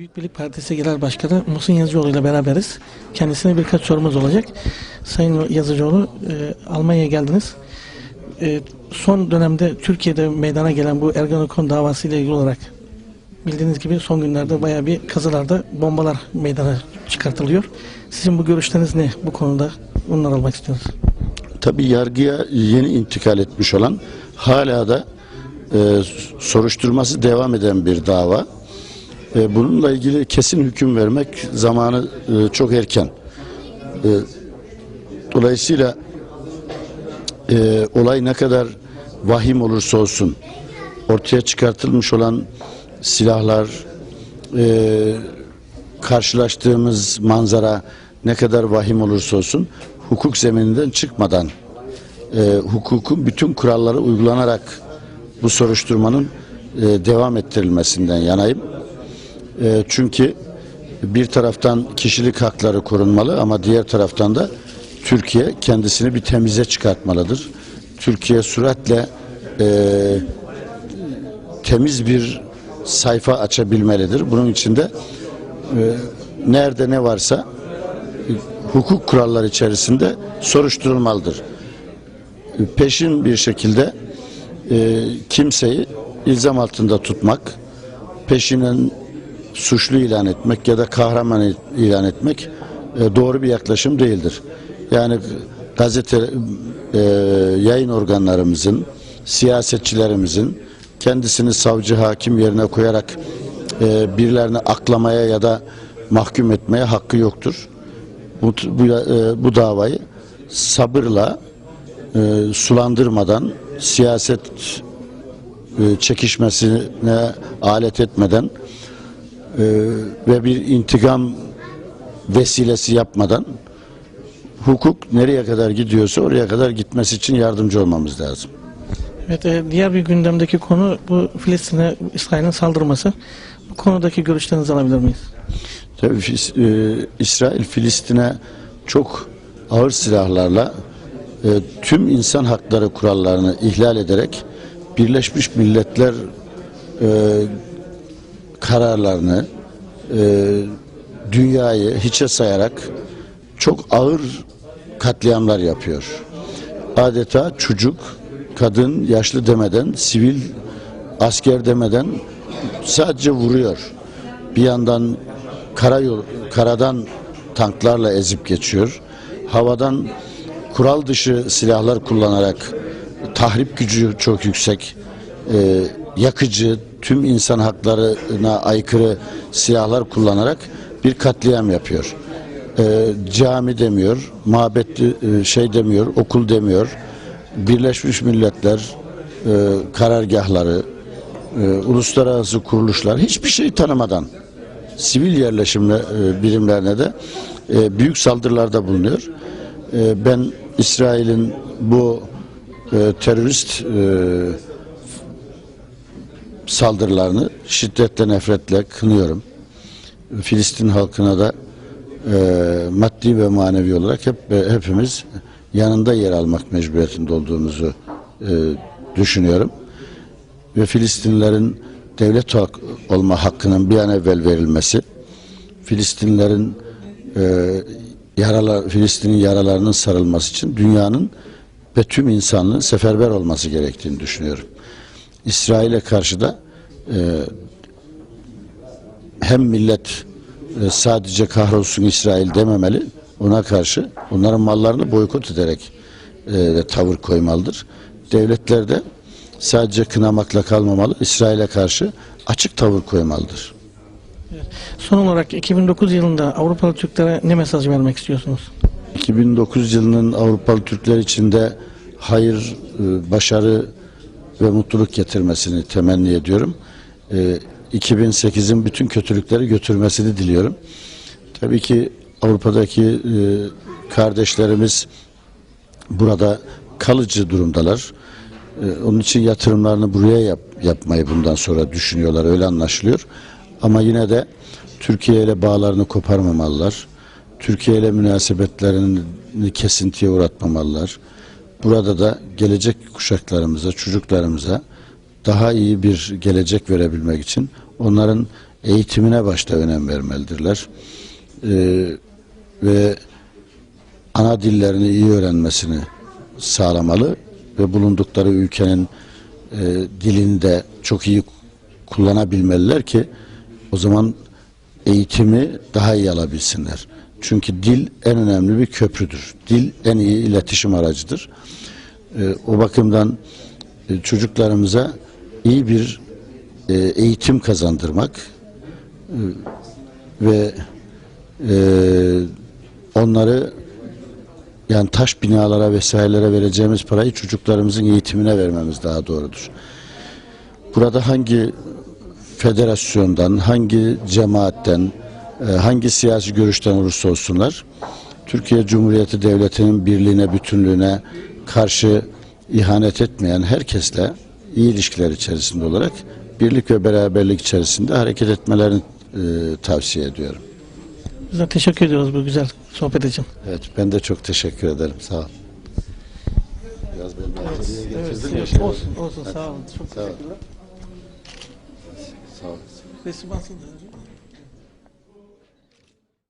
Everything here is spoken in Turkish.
Büyük Birlik Partisi Genel Başkanı Muhsin Yazıcıoğlu ile beraberiz. Kendisine birkaç sorumuz olacak. Sayın Yazıcıoğlu, e, Almanya'ya geldiniz. E, son dönemde Türkiye'de meydana gelen bu Ergenekon davası ile ilgili olarak bildiğiniz gibi son günlerde bayağı bir kazılarda bombalar meydana çıkartılıyor. Sizin bu görüşleriniz ne bu konuda? Bunları almak istiyoruz. Tabii yargıya yeni intikal etmiş olan hala da e, soruşturması devam eden bir dava. E, bununla ilgili kesin hüküm vermek zamanı e, çok erken. E, dolayısıyla olay ne kadar vahim olursa olsun ortaya çıkartılmış olan silahlar, karşılaştığımız manzara ne kadar vahim olursa olsun hukuk zemininden çıkmadan hukukun bütün kuralları uygulanarak bu soruşturmanın devam ettirilmesinden yanayım. E, çünkü bir taraftan kişilik hakları korunmalı ama diğer taraftan da Türkiye kendisini bir temize çıkartmalıdır. Türkiye süratle e, temiz bir sayfa açabilmelidir. Bunun için de e, nerede ne varsa e, hukuk kuralları içerisinde soruşturulmalıdır. E, Peşin bir şekilde e, kimseyi ilzam altında tutmak, peşinen suçlu ilan etmek ya da kahraman ilan etmek e, doğru bir yaklaşım değildir. Yani gazete, e, yayın organlarımızın, siyasetçilerimizin kendisini savcı hakim yerine koyarak e, birilerini aklamaya ya da mahkum etmeye hakkı yoktur. Bu, bu, e, bu davayı sabırla e, sulandırmadan siyaset e, çekişmesine alet etmeden ve bir intikam vesilesi yapmadan hukuk nereye kadar gidiyorsa oraya kadar gitmesi için yardımcı olmamız lazım. Evet, e, diğer bir gündemdeki konu bu Filistin'e İsrail'in saldırması. Bu konudaki görüşlerinizi alabilir miyiz? Tabii e, İsrail Filistin'e çok ağır silahlarla e, tüm insan hakları kurallarını ihlal ederek Birleşmiş Milletler e, kararlarını e, dünyayı hiçe sayarak çok ağır katliamlar yapıyor. Adeta çocuk, kadın, yaşlı demeden, sivil asker demeden sadece vuruyor. Bir yandan karayol, karadan tanklarla ezip geçiyor. Havadan kural dışı silahlar kullanarak tahrip gücü çok yüksek, e, yakıcı, tüm insan haklarına aykırı silahlar kullanarak bir katliam yapıyor. E, cami demiyor, mabet e, şey demiyor, okul demiyor. Birleşmiş Milletler e, karargahları, e, uluslararası kuruluşlar hiçbir şey tanımadan sivil yerleşim e, birimlerine de e, büyük saldırılarda bulunuyor. E, ben İsrail'in bu e, terörist e, saldırılarını şiddetle nefretle kınıyorum. Filistin halkına da e, maddi ve manevi olarak hep hepimiz yanında yer almak mecburiyetinde olduğumuzu e, düşünüyorum. Ve Filistinlerin devlet hak- olma hakkının bir an evvel verilmesi, Filistinlerin e, yaralar, Filistin'in yaralarının sarılması için dünyanın ve tüm insanlığın seferber olması gerektiğini düşünüyorum. İsrail'e karşı da e, hem millet e, sadece kahrolsun İsrail dememeli, ona karşı onların mallarını boykot ederek e, tavır koymalıdır. Devletler de sadece kınamakla kalmamalı, İsrail'e karşı açık tavır koymalıdır. Son olarak 2009 yılında Avrupalı Türklere ne mesaj vermek istiyorsunuz? 2009 yılının Avrupalı Türkler için de hayır, e, başarı ve mutluluk getirmesini temenni ediyorum. E, 2008'in bütün kötülükleri götürmesini diliyorum. Tabii ki Avrupa'daki e, kardeşlerimiz burada kalıcı durumdalar. E, onun için yatırımlarını buraya yap, yapmayı bundan sonra düşünüyorlar. Öyle anlaşılıyor. Ama yine de Türkiye ile bağlarını koparmamalılar. Türkiye ile münasebetlerini kesintiye uğratmamalılar. Burada da gelecek kuşaklarımıza, çocuklarımıza daha iyi bir gelecek verebilmek için onların eğitimine başta önem vermelidirler. Ee, ve ana dillerini iyi öğrenmesini sağlamalı ve bulundukları ülkenin e, dilini de çok iyi kullanabilmeliler ki o zaman eğitimi daha iyi alabilsinler. Çünkü dil en önemli bir köprüdür. Dil en iyi iletişim aracıdır. E, o bakımdan e, çocuklarımıza iyi bir e, eğitim kazandırmak e, ve e, onları yani taş binalara vesairelere vereceğimiz parayı çocuklarımızın eğitimine vermemiz daha doğrudur. Burada hangi federasyondan, hangi cemaatten, hangi siyasi görüşten olursa olsunlar, Türkiye Cumhuriyeti Devleti'nin birliğine, bütünlüğüne karşı ihanet etmeyen herkesle iyi ilişkiler içerisinde olarak birlik ve beraberlik içerisinde hareket etmelerini e, tavsiye ediyorum. Biz de teşekkür ediyoruz bu güzel sohbet için. Evet, ben de çok teşekkür ederim. Sağ ol. Biraz beni ya. Evet, olsun, olsun. Sağ olun. Çok Sağ teşekkürler. Sağ ol. Resim alsın.